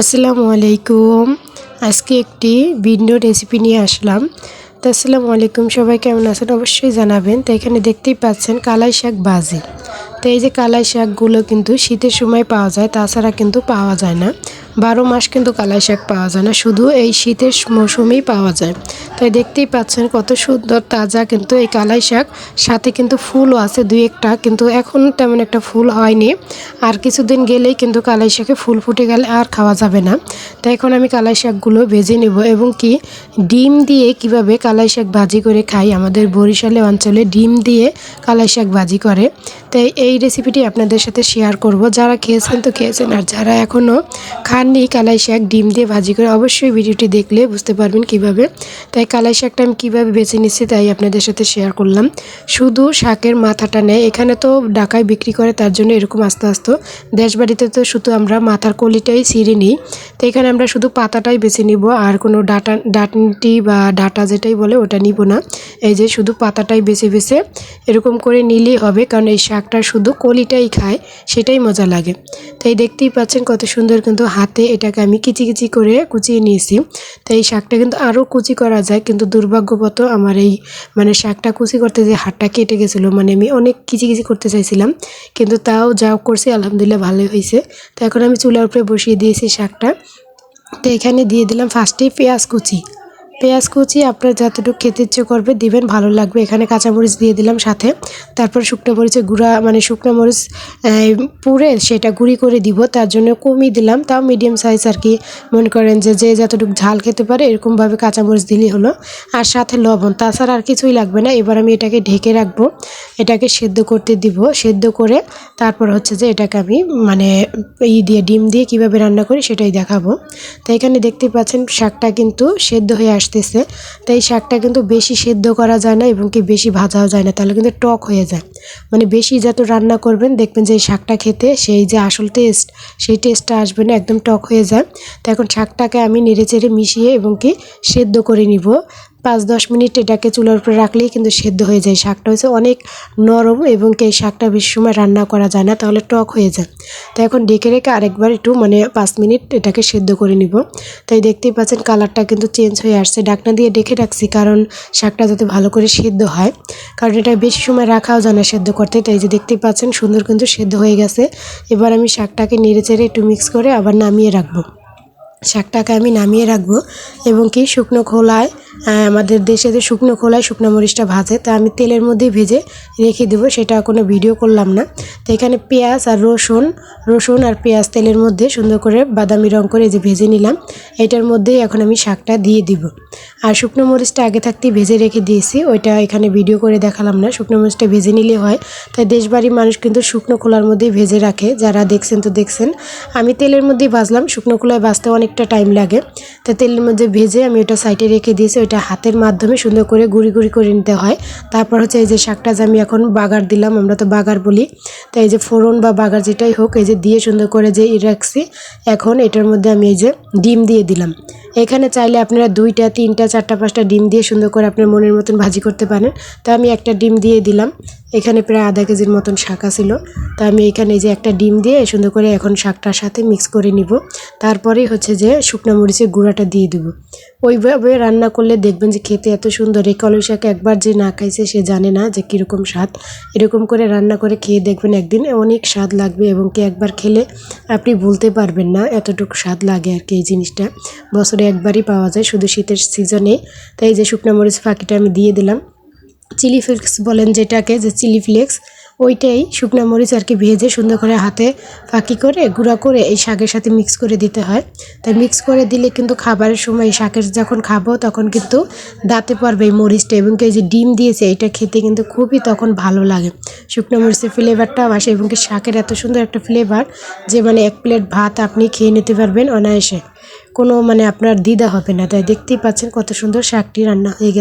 আসসালামু আলাইকুম। আজকে একটি ভিন্ন রেসিপি নিয়ে আসলাম। তো আসসালামু আলাইকুম, সবাই কেমন আছেন? অবশ্যই জানাবেন। তো এখানে দেখতেই পাচ্ছেন কালাই শাক ভাজি তো এই যে কালাই শাকগুলো কিন্তু শীতের সময় পাওয়া যায়, তাছাড়া কিন্তু পাওয়া যায় না। বারো মাস কিন্তু কালাই শাক পাওয়া যায় না, শুধু এই শীতের মৌসুমেই পাওয়া যায়। তাই দেখতেই পাচ্ছেন কত সুন্দর তাজা কিন্তু এই কালাই শাক। সাথে কিন্তু ফুলও আছে, দুই একটা, কিন্তু এখন তেমন একটা ফুল হয়নি। আর কিছুদিন গেলেই কিন্তু কালাই শাকে ফুল ফুটে গেলে আর খাওয়া যাবে না। তাই এখন আমি কালাই শাকগুলো ভেজে নেব এবং কি ডিম দিয়ে কীভাবে কালাই শাক ভাজি করে খাই, আমাদের বরিশালে অঞ্চলে ডিম দিয়ে কালাই শাক ভাজি করে। তাই এই রেসিপিটি আপনাদের সাথে শেয়ার করব। যারা খেয়েছেন তো খেয়েছেন, আর যারা এখনও খাননি কালাই শাক ডিম দিয়ে ভাজি করে অবশ্যই ভিডিওটি দেখলে বুঝতে পারবেন কীভাবে। তাই কালাই শাকটা আমি কীভাবে বেছে নিচ্ছি তাই আপনাদের সাথে শেয়ার করলাম। শুধু শাকের মাথাটা নেয়, এখানে তো ঢাকায় বিক্রি করে তার জন্য এরকম আস্তে আস্তে। দেশবাড়িতে তো শুধু আমরা মাথার কলিটাই ছিঁড়ে নিই। তো এখানে আমরা শুধু পাতাটাই বেছে নিব, আর কোনো ডাটা ডাটটি বা ডাটা যেটাই বলে ওটা নিব না। এই যে শুধু পাতাটাই বেছে বেছে এরকম করে নিলেই হবে, কারণ এই শাকটা শুধু কলিটাই খায়, সেটাই মজা লাগে। তাই দেখতেই পাচ্ছেন কত সুন্দর কিন্তু হাতে এটাকে আমি কিচি কিচি করে কুচিয়ে নিয়েছি। তো এই শাকটা কিন্তু আরও কুচি করা যায়, কিন্তু দুর্ভাগ্যবত আমার এই মানে শাকটা কুচি করতে যে হাতটা কেটে গেছিল মানে আমি অনেক কিচি কিচি করতে চাইছিলাম, কিন্তু তাও যা করছি আলহামদুলিল্লাহ ভালোই হয়েছে। তো এখন আমি চুলার উপরে বসিয়ে দিয়েছি শাকটা। তো এখানে দিয়ে দিলাম ফার্স্টে পেঁয়াজ কুচি। পেঁয়াজ কুচি আপনার যতটুকু খেতে ইচ্ছে করবে দিবেন, ভালো লাগবে। এখানে কাঁচামরিচ দিয়ে দিলাম সাথে। তারপর শুকনো মরিচের গুঁড়া মানে শুকনো মরিচ পুড়ে সেটা গুঁড়ি করে দিব, তার জন্য কমিয়ে দিলাম। তাও মিডিয়াম সাইজ আর কি। মনে করেন যে যে যতটুকু ঝাল খেতে পারে, এরকমভাবে কাঁচামরিচ দিলেই হলো। আর সাথে লবণ, তাছাড়া আর কিছুই লাগবে না। এবার আমি এটাকে ঢেকে রাখব। এটাকে সেদ্ধ করতে দিব। সেদ্ধ করে তারপর হচ্ছে যে, এটাকে আমি মানে ই দিয়ে, ডিম দিয়ে কীভাবে রান্না করি সেটাই দেখাবো। তো এখানে দেখতে পাচ্ছেন, শাকটা কিন্তু সেদ্ধ হয়ে আসতেছে। তাই শাকটা কিন্তু বেশি সেদ্ধ করা যায় না এবং কি বেশি ভাজাও যায় না, তাহলে কিন্তু টক হয়ে যায়। মানে বেশি যত রান্না করবেন, দেখবেন যে শাকটা খেতে সেই যে আসল টেস্ট সেই টেস্টটা আসবে না, একদম টক হয়ে যায়। তো এখন শাকটাকে আমি নেড়ে চেড়ে মিশিয়ে এবং কি সেদ্ধ করে নিব। পাঁচ দশ মিনিট এটাকে চুলার উপরে রাখলেই কিন্তু সেদ্ধ হয়ে যায়। শাকটা হচ্ছে অনেক নরম এবং এই শাকটা বেশি সময় রান্না করা যায় না, তাহলে টক হয়ে যায়। তো এখন ডেকে রেখে আরেকবার একটু মানে পাঁচ মিনিট এটাকে সেদ্ধ করে নিব। তাই দেখতেই পাচ্ছেন কালারটা কিন্তু চেঞ্জ হয়ে আসছে। ডাকনা দিয়ে ডেকে রাখছি, কারণ শাকটা যাতে ভালো করে সেদ্ধ হয়। কারণ এটা বেশি সময় রাখাও যায় না সেদ্ধ করতে তাই যে দেখতেই পাচ্ছেন, সুন্দর কিন্তু সেদ্ধ হয়ে গেছে। এবার আমি শাকটাকে নেড়ে চেড়ে একটু মিক্স করে আবার নামিয়ে রাখব। শাকটাকে আমি নামিয়ে রাখব এবং কি শুকনো খোলায় আমাদের দেশে যে শুকনো খোলায় শুকনো মরিচটা ভাজে, তা আমি তেলের মধ্যে ভেজে রেখে দেবো, সেটা কোনো ভিডিও করলাম না। তো এখানে পেঁয়াজ আর রসুন রসুন আর পেঁয়াজ তেলের মধ্যে সুন্দর করে বাদামি রং করে যে ভেজে নিলাম, এটার মধ্যেই এখন আমি শাকটা দিয়ে দিব। আর শুকনো মরিচটা আগে থাকতেই ভেজে রেখে দিয়েছি, ওইটা এখানে ভিডিও করে দেখালাম না, শুকনো মরিচটা ভেজে নিলে হয়। তাই দেশবাড়ির মানুষ কিন্তু শুকনো খোলার মধ্যেই ভেজে রাখে, যারা দেখছেন তো দেখছেন। আমি তেলের মধ্যেই ভাজলাম, শুকনো খোলায় ভাজতে অনেকটা টাইম লাগে। তো তেলের মধ্যে ভেজে আমি ওটা সাইডে রেখে দিয়েছি ওইটা হাতের মাধ্যমে সুন্দর করে গুঁড়ি গুঁড়ি করে নিতে হয়। তারপর হচ্ছে এই যে শাকটা যে আমি এখন বাগার দিলাম, আমরা তো বাগার বলি। তাই এই যে ফোড়ন বা বাগার যেটাই হোক, এই যে দিয়ে সুন্দর করে যে রাখছি, এখন এটার মধ্যে আমি এই যে ডিম দিয়ে দিলাম। এখানে চাইলে আপনারা দুইটা, তিনটা, চারটা, পাঁচটা ডিম দিয়ে সুন্দর করে আপনার মনের মতন ভাজি করতে পারেন। তা আমি একটা ডিম দিয়ে দিলাম। এখানে প্রায় আধা কেজির মতন শাকা ছিল তা আমি এখানে যে একটা ডিম দিয়ে সুন্দর করে এখন শাকটার সাথে মিক্স করে নিব। তারপরেই হচ্ছে যে শুকনো মরিচের গুঁড়াটা দিয়ে দেবো। ওইভাবে রান্না করলে দেখবেন যে খেতে এত সুন্দর। এই কলই শাক একবার যে না খাইছে, সে জানে না যে কীরকম স্বাদ। এরকম করে রান্না করে খেয়ে দেখবেন একদিন অনেক স্বাদ লাগবে এবং কি একবার খেলে আপনি ভুলতে পারবেন না, এতটুকু স্বাদ লাগে আর কি এই জিনিসটা। বছরে একবারই পাওয়া যায় শুধু শীতের সিজনে। তাই যে শুকনো মরিচ ফাঁকিটা আমি দিয়ে দিলাম। চিলি ফ্লেক্স বলেন যেটাকে, যে চিলি ফ্লেক্স ওইটাই শুকনো মরিচ আর কি ভেজে সুন্দর করে হাতে ফাঁকি করে গুঁড়া করে এই শাকের সাথে মিক্স করে দিতে হয়। তাই মিক্স করে দিলে কিন্তু খাবারের সময় শাকের যখন খাব তখন কিন্তু দাঁতে পারবে এই মরিচটা এবং এই যে ডিম দিয়েছে এটা খেতে কিন্তু খুবই তখন ভালো লাগে। শুকনো মরিচের ফ্লেভারটাও আসে এবং কি শাকের এত সুন্দর একটা ফ্লেভার যে মানে এক প্লেট ভাত আপনি খেয়ে নিতে পারবেন অনায়াসে। কোনো মানে আপনার দ্বিধা হবে না। তাই দেখতেই পাচ্ছেন কত সুন্দর শাকটি রান্না হয়ে গেছে।